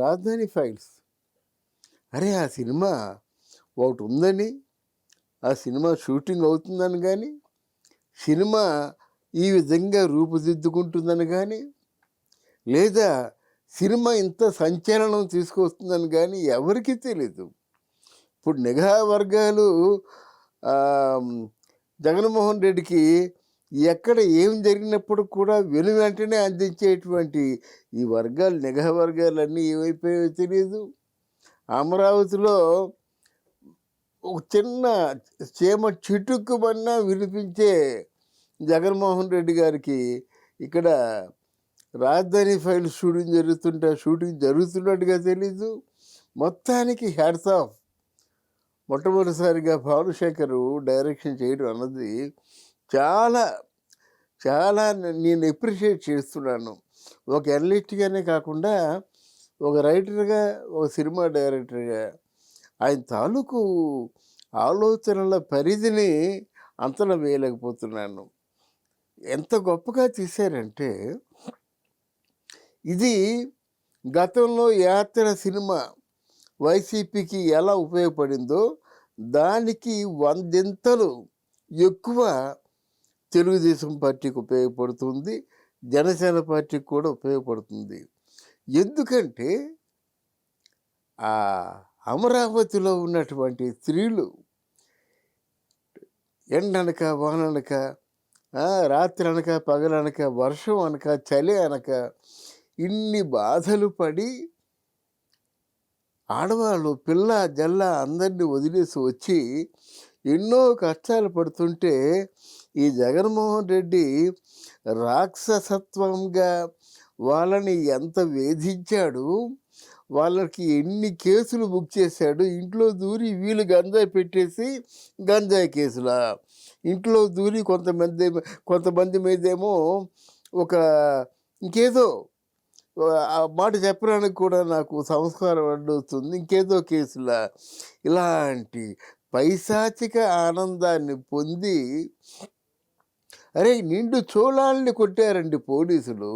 రాజధాని ఫైల్స్. అరే ఆ సినిమా ఒకటి ఉందని ఆ సినిమా షూటింగ్ అవుతుందని కానీ సినిమా ఈ విధంగా రూపుదిద్దుకుంటుందని కానీ లేదా సినిమా ఇంత సంచలనం తీసుకొస్తుందని కానీ ఎవరికీ తెలీదు. ఇప్పుడు నిఘా వర్గాలు జగన్మోహన్ రెడ్డికి ఎక్కడ ఏం జరిగినప్పుడు కూడా వెను వెంటనే అందించేటువంటి ఈ వర్గాలు నిఘా వర్గాలన్నీ ఏమైపోయాయో తెలియదు అమరావతిలో ఒక చిన్న చీమ చిటుక్కుమన్నా వినిపించే జగన్మోహన్ రెడ్డి గారికి ఇక్కడ రాజధాని ఫైల్ షూటింగ్ జరుగుతుంటే షూటింగ్ జరుగుతున్నట్టుగా తెలీదు. మొత్తానికి హ్యాట్స్ ఆఫ్ మొట్టమొదటిసారిగా భానుశేఖరు డైరెక్షన్ చేయడం అన్నది చాలా చాలా నేను ఎప్రిషియేట్ చేస్తున్నాను. ఒక ఎనలిస్ట్గానే కాకుండా ఒక రైటర్గా ఒక సినిమా డైరెక్టర్గా. ఆయన తాలూకు ఆలోచనల పరిధిని అంతలా వేయలేకపోతున్నాను. ఎంత గొప్పగా తీశారంటే ఇది గతంలో యాత్ర సినిమా వైసీపీకి ఎలా ఉపయోగపడిందో దానికి వందింతలు ఎక్కువ తెలుగుదేశం పార్టీకి ఉపయోగపడుతుంది జనసేన పార్టీకి కూడా ఉపయోగపడుతుంది. ఎందుకంటే ఆ అమరావతిలో ఉన్నటువంటి స్త్రీలు ఎండనక వాననక రాత్రి అనక పగలనక వర్షం అనక చలి అనక ఇన్ని బాధలు పడి ఆడవాళ్ళు పిల్ల జల్ల అందరినీ వదిలేసి వచ్చి ఎన్నో కష్టాలు పడుతుంటే ఈ జగన్మోహన్ రెడ్డి రాక్షసత్వంగా వాళ్ళని ఎంత వేధించాడు? వాళ్ళకి ఎన్ని కేసులు బుక్ చేశాడు? ఇంట్లో దూరి వీళ్ళు గంజాయి పెట్టేసి గంజాయి కేసులా? ఇంట్లో దూరి కొంతమంది కొంతమంది మీదేమో ఒక ఇంకేదో ఆ మాట చెప్పడానికి కూడా నాకు సంస్కారం అడ్డవుతుంది ఇంకేదో కేసులా? ఇలాంటి పైశాచిక ఆనందాన్ని పొంది అరే నిండు చోళాలని కొట్టారండి పోలీసులు.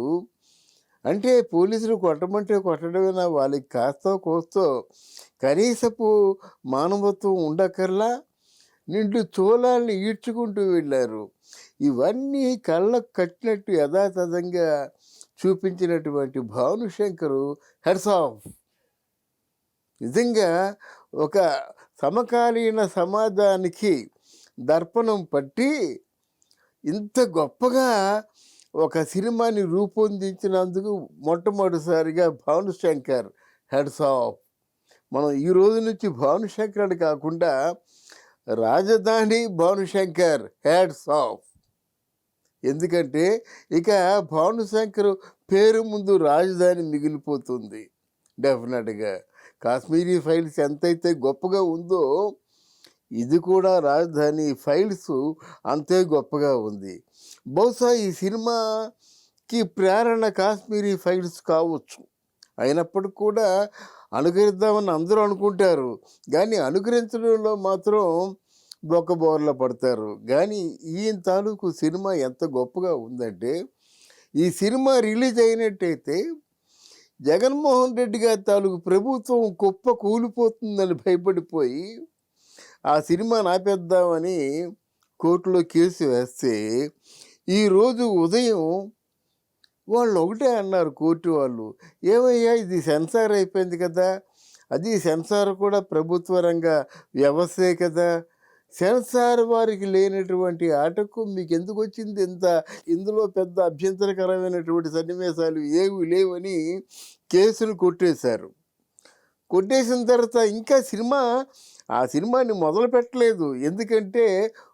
అంటే పోలీసులు కొట్టమంటే కొట్టడమేనా? వాళ్ళకి కాస్తో కోస్తో కనీసపు మానవత్వం ఉండకర్లా నిండు చోళాలని ఈడ్చుకుంటూ వెళ్ళారు. ఇవన్నీ కళ్ళకు కట్టినట్టు యథాతథంగా చూపించినటువంటి భానుశంకరు హెడ్స్ ఆఫ్ నిజంగా ఒక సమకాలీన సమాజానికి దర్పణం పట్టి ఇంత గొప్పగా ఒక సినిమాని రూపొందించినందుకు మొట్టమొదటిసారిగా భానుశంకర్ హెడ్స్ ఆఫ్ మనం ఈ రోజు నుంచి భానుశంకర్ అని కాకుండా రాజధాని భానుశంకర్ హెడ్స్ ఆఫ్ ఎందుకంటే ఇక భానుశంకర్ పేరు ముందు రాజధాని మిగిలిపోతుంది. డెఫినెట్గా కాశ్మీరీ ఫైల్స్ ఎంతైతే గొప్పగా ఉందో ఇది కూడా రాజధాని ఫైల్స్ అంతే గొప్పగా ఉంది. బహుశా ఈ సినిమాకి ప్రేరణ కాశ్మీరీ ఫైల్స్ కావచ్చు. అయినప్పటికీ కూడా అనుకరిద్దామని అందరూ అనుకుంటారు. కానీ అనుకరించడంలో మాత్రం బొక్కబోర్ల పడతారు. కానీ ఈయన తాలూకు సినిమా ఎంత గొప్పగా ఉందంటే ఈ సినిమా రిలీజ్ అయినట్టయితే జగన్మోహన్ రెడ్డి గారి తాలూకు ప్రభుత్వం కుప్ప కూలిపోతుందని భయపడిపోయి ఆ సినిమా నాపేద్దామని కోర్టులో కేసు వేస్తే ఈరోజు ఉదయం వాళ్ళు ఒకటే అన్నారు కోర్టు వాళ్ళు ఏమయ్యా ఇది సెన్సార్ అయిపోయింది కదా అది సెన్సార్ కూడా ప్రభుత్వ రంగ వ్యవస్థే కదా సెన్సార్ వారికి లేనటువంటి ఆటకు మీకు ఎందుకు వచ్చింది ఇంత ఇందులో పెద్ద అభ్యంతరకరమైనటువంటి సన్నివేశాలు ఏవి లేవని కేసులు కొట్టేశారు. కొట్టేసిన తర్వాత ఇంకా సినిమా ఆ సినిమాని మొదలు పెట్టలేదు. ఎందుకంటే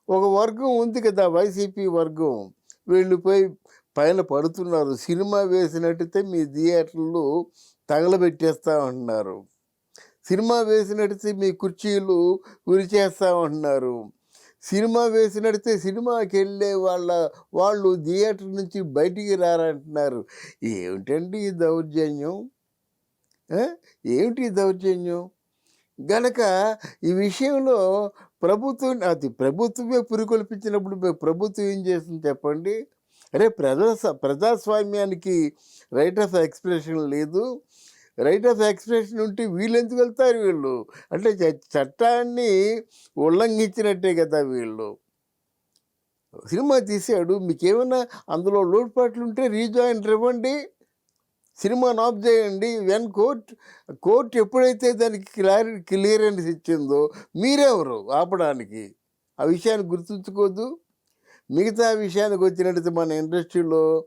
ఒక వర్గం ఉంది కదా వైసీపీ వర్గం. వీళ్ళు పోయి పైన పడుతున్నారు. సినిమా వేసినట్టయితే మీ థియేటర్లు తగలబెట్టేస్తామంటున్నారు సినిమా వేసినట్టయితే మీ కుర్చీలు ఉరిచేస్తామంటున్నారు సినిమా వేసినట్టయితే సినిమాకి వెళ్ళే వాళ్ళ వాళ్ళు థియేటర్ నుంచి బయటికి రారంటున్నారు. ఏమిటండి ఈ దౌర్జన్యం? ఏమిటి దౌర్జన్యం? గనక ఈ విషయంలో ప్రభుత్వం అది ప్రభుత్వమే పురికొల్పించినప్పుడు ప్రభుత్వం ఏం చేస్తుంది చెప్పండి? అరే ప్రజా ప్రజాస్వామ్యానికి రైట్ ఆఫ్ ఎక్స్ప్రెషన్ లేదు. రైట్ ఆఫ్ ఎక్స్ప్రెషన్ ఉంటే వీళ్ళు ఎందుకు వెళ్తారు వీళ్ళు? అంటే చ- చట్టాన్ని ఉల్లంఘించినట్టే కదా వీళ్ళు. సినిమా తీసాడు మీకేమైనా అందులో లోటుపాట్లు ఉంటే రీజాయిన్ ఇవ్వండి. సినిమాను ఆఫ్ చేయండి. వెన్ కోర్ట్ కోర్ట్ ఎప్పుడైతే దానికి క్లారి క్లియరెన్స్ ఇచ్చిందో మీరెవరు ఆపడానికి? ఆ విషయాన్ని గుర్తుంచుకోద్దు మిగతా విషయానికి వచ్చినట్టు మన ఇండస్ట్రీలో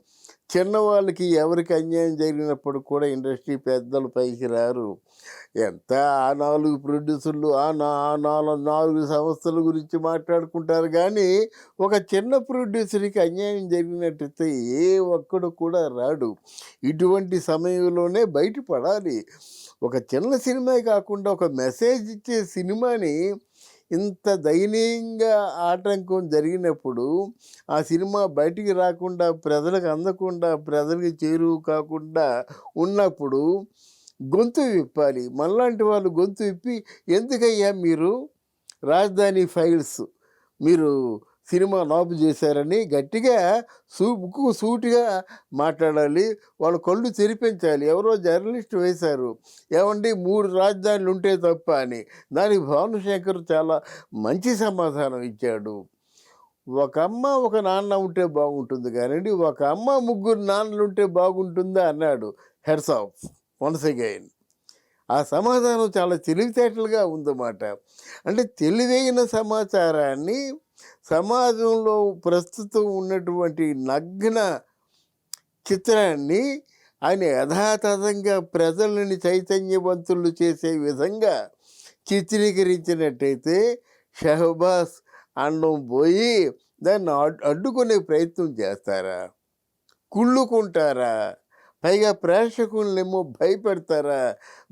చిన్నవాళ్ళకి ఎవరికి అన్యాయం జరిగినప్పుడు కూడా ఇండస్ట్రీ పెద్దలు పైకి రారు. ఎంత ఆ నాలుగు ప్రొడ్యూసర్లు ఆ నా ఆ నాలుగు నాలుగు సంస్థల గురించి మాట్లాడుకుంటారు కానీ ఒక చిన్న ప్రొడ్యూసర్కి అన్యాయం జరిగినట్టయితే ఏ ఒక్కడు కూడా రాడు. ఇటువంటి సమయంలోనే బయటపడాలి. ఒక చిన్న సినిమా కాకుండా ఒక మెసేజ్ ఇచ్చే సినిమాని ఇంత దయనీయంగా ఆటంకం జరిగినప్పుడు ఆ సినిమా బయటికి రాకుండా ప్రజలకు అందకుండా ప్రజలకు చేరువు కాకుండా ఉన్నప్పుడు గొంతు విప్పాలి. మనలాంటి వాళ్ళు గొంతు విప్పి ఎందుకయ్యా మీరు? రాజధాని ఫైల్స్. మీరు సినిమా నాపు చేశారని గట్టిగా సూపుకు సూటిగా మాట్లాడాలి. వాళ్ళ కళ్ళు తెరిపించాలి. ఎవరో జర్నలిస్ట్ వేశారు. ఏమండి మూడు రాజధానులు ఉంటే తప్ప అని. దానికి భానుశంకర్ చాలా మంచి సమాధానం ఇచ్చాడు. ఒక అమ్మ ఒక నాన్న ఉంటే బాగుంటుంది కానివ్వండి ఒక అమ్మ ముగ్గురు నాన్నలు ఉంటే బాగుంటుందా అన్నాడు హెడ్స్ ఆఫ్ వన్స్ అగైన్. ఆ సమాధానం చాలా తెలివితేటలుగా ఉందన్నమాట. అంటే తెలివైన సమాచారాన్ని సమాజంలో ప్రస్తుతం ఉన్నటువంటి నగ్న చిత్రాన్ని ఆయన యథాతథంగా ప్రజలని చైతన్యవంతులు చేసే విధంగా చిత్రీకరించినట్టయితే షహబాస్ అండం పోయి దాన్ని అడ్డుకునే ప్రయత్నం చేస్తారా? కుళ్ళుకుంటారా? పైగా ప్రేక్షకులనేమో భయపెడతారా?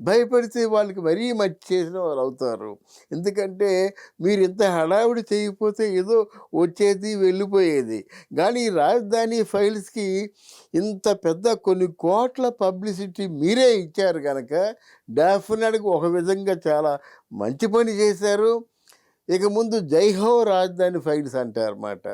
భయపెడితే వాళ్ళకి మరీ మచ్చి చేసిన వాళ్ళు అవుతారు. ఎందుకంటే మీరు ఇంత హడావిడి చేయకపోతే ఏదో వచ్చేది వెళ్ళిపోయేది. కానీ రాజధాని ఫైల్స్కి ఇంత పెద్ద కొన్ని కోట్ల పబ్లిసిటీ మీరే ఇచ్చారు కనుక డెఫినెట్గా ఒక విధంగా చాలా మంచి పని చేశారు. ఇక ముందు జైహో రాజధాని ఫైల్స్ అంటారన్నమాట.